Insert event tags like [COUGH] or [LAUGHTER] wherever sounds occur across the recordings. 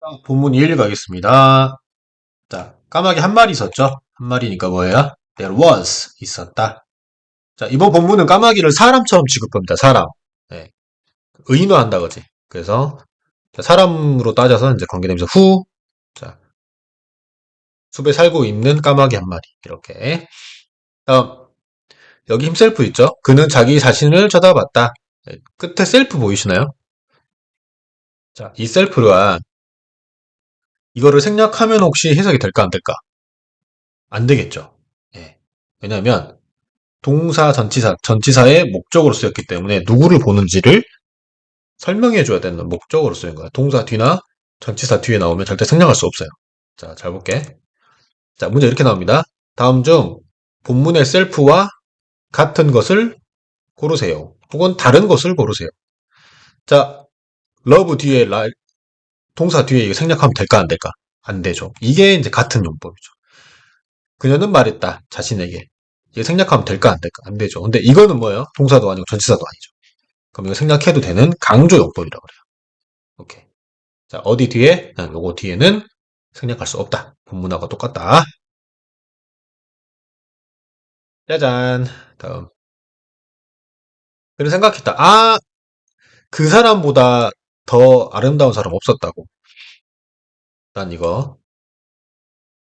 자, 본문 1 가겠습니다. 자, 까마귀 한 마리 있었죠? 한 마리니까 뭐예요? There was 있었다. 자, 이번 본문은 까마귀를 사람처럼 취급합니다. 사람. 네. 의인화한다 그지. 그래서 자, 사람으로 따져서 이제 관계되면서 후. 자, 숲에 살고 있는 까마귀 한 마리 이렇게. 다음 여기 힘셀프 있죠? 그는 자기 자신을 쳐다봤다. 네, 끝에 셀프 보이시나요? 자, 이 셀프가 이거를 생략하면 혹시 해석이 될까 안 될까? 안 되겠죠. 예. 왜냐하면 동사 전치사 전치사의 목적으로 쓰였기 때문에 누구를 보는지를 설명해 줘야 되는 목적으로 쓰인 거야. 동사 뒤나 전치사 뒤에 나오면 절대 생략할 수 없어요. 자, 잘 볼게. 자, 문제 이렇게 나옵니다. 다음 중 본문의 셀프와 같은 것을 고르세요. 혹은 다른 것을 고르세요. 자, love 뒤에 라, 동사 뒤에 이거 생략하면 될까 안 될까? 안 되죠. 이게 이제 같은 용법이죠. 그녀는 말했다. 자신에게. 이게 생략하면 될까 안 될까? 안 되죠. 근데 이거는 뭐예요? 동사도 아니고 전치사도 아니죠. 그럼 이거 생략해도 되는 강조 용법이라고 그래요. 오케이. 자, 어디 뒤에? 요거 뒤에는 생략할 수 없다. 본문하고 똑같다. 짜잔. 다음. 그래 생각했다. 아, 그 사람보다 더 아름다운 사람 없었다고. 난 이거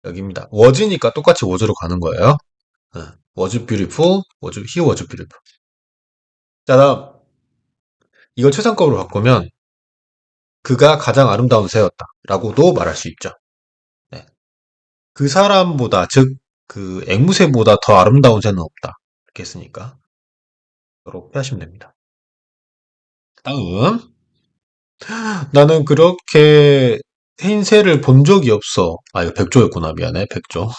여기입니다. was니까 똑같이 was로 가는 거예요. was beautiful, was, he was beautiful. 자, 다음. 이걸 최상급으로 바꾸면 그가 가장 아름다운 새였다. 라고도 말할 수 있죠. 네. 그 사람보다, 즉, 그 앵무새보다 더 아름다운 새는 없다. 이렇게 했으니까. 이렇게 하시면 됩니다. 다음. 나는 그렇게 흰새를 본 적이 없어. 아, 이거 백조였구나. 미안해. 백조.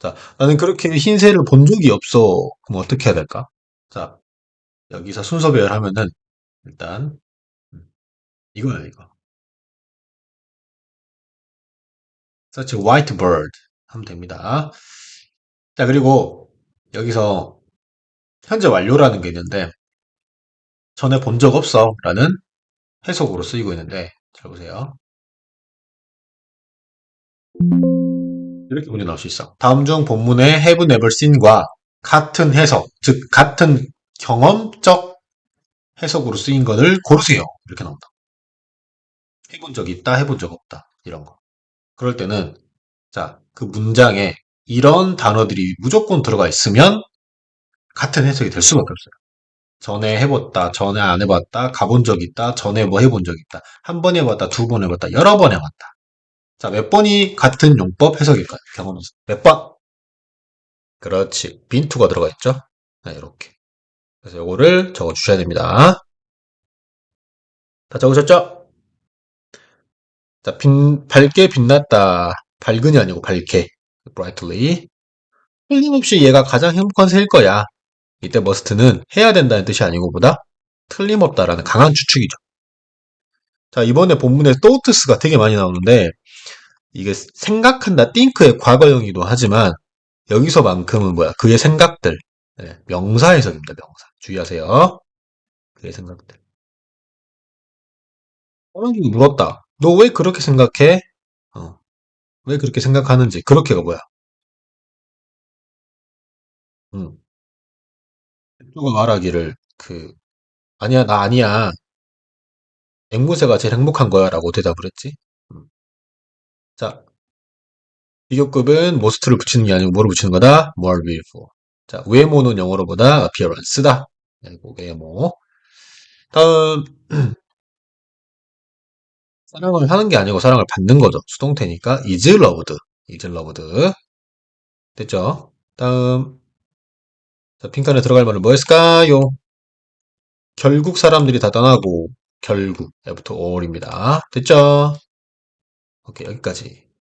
자, 나는 그렇게 흰새를 본 적이 없어. 그럼 어떻게 해야 될까? 자, 여기서 순서 배열하면은, 일단, 음, 이거야, 이거. such white bird 하면 됩니다. 자, 그리고 여기서 현재 완료라는 게 있는데, 전에 본 적 없어 라는 해석으로 쓰이고 있는데, 잘 보세요. 이렇게 문제 나올 수 있어. 다음 중 본문의 have never seen과 같은 해석, 즉 같은 경험적 해석으로 쓰인 것을 고르세요. 이렇게 나온다. 해본 적 있다, 해본 적 없다. 이런 거. 그럴 때는 자, 그 문장에 이런 단어들이 무조건 들어가 있으면 같은 해석이 될 수밖에 없어요. 전에 해봤다, 전에 안 해봤다, 가본 적 있다, 전에 뭐 해본 적 있다, 한 번 해봤다, 두 번 해봤다, 여러 번 해봤다. 자, 몇 번이 같은 용법 해석일까요? 경험에서. 몇 번? 그렇지. 빈투가 들어가 있죠? 네, 이렇게. 그래서 요거를 적어 주셔야 됩니다. 다 적으셨죠? 자, 빈, 밝게 빛났다. 밝은이 아니고 밝게. brightly. 틀림없이 얘가 가장 행복한 새일 거야. 이때 must는 해야 된다는 뜻이 아니고 보다 틀림없다라는 강한 추측이죠. 자, 이번에 본문에 thoughts가 되게 많이 나오는데 이게 생각한다, think의 과거형이기도 하지만 여기서만큼은 뭐야? 그의 생각들. 네, 명사 해석입니다. 명사. 주의하세요. 그의 생각들. 사람들이 물었다. 너 왜 그렇게 생각해? 어. 왜 그렇게 생각하는지. 그렇게가 뭐야? 음. 누가 말하기를 그 아니야 나 아니야. 앵무새가 제일 행복한 거야. 라고 대답을 했지. 음. 자 비교급은 most를 붙이는 게 아니고 뭐를 붙이는 거다? more beautiful. 자 외모는 영어로 보다? appearance다. 그리고 외모. 다음 [CLEARS THROAT] 사랑을 하는 게 아니고 사랑을 받는 거죠. 수동태니까 is loved. is loved. 됐죠? 다음 자, 핑칸에 들어갈 말은 뭐였을까요? 결국 사람들이 다 떠나고 결국 애부터 all입니다. 됐죠? 오케이 여기까지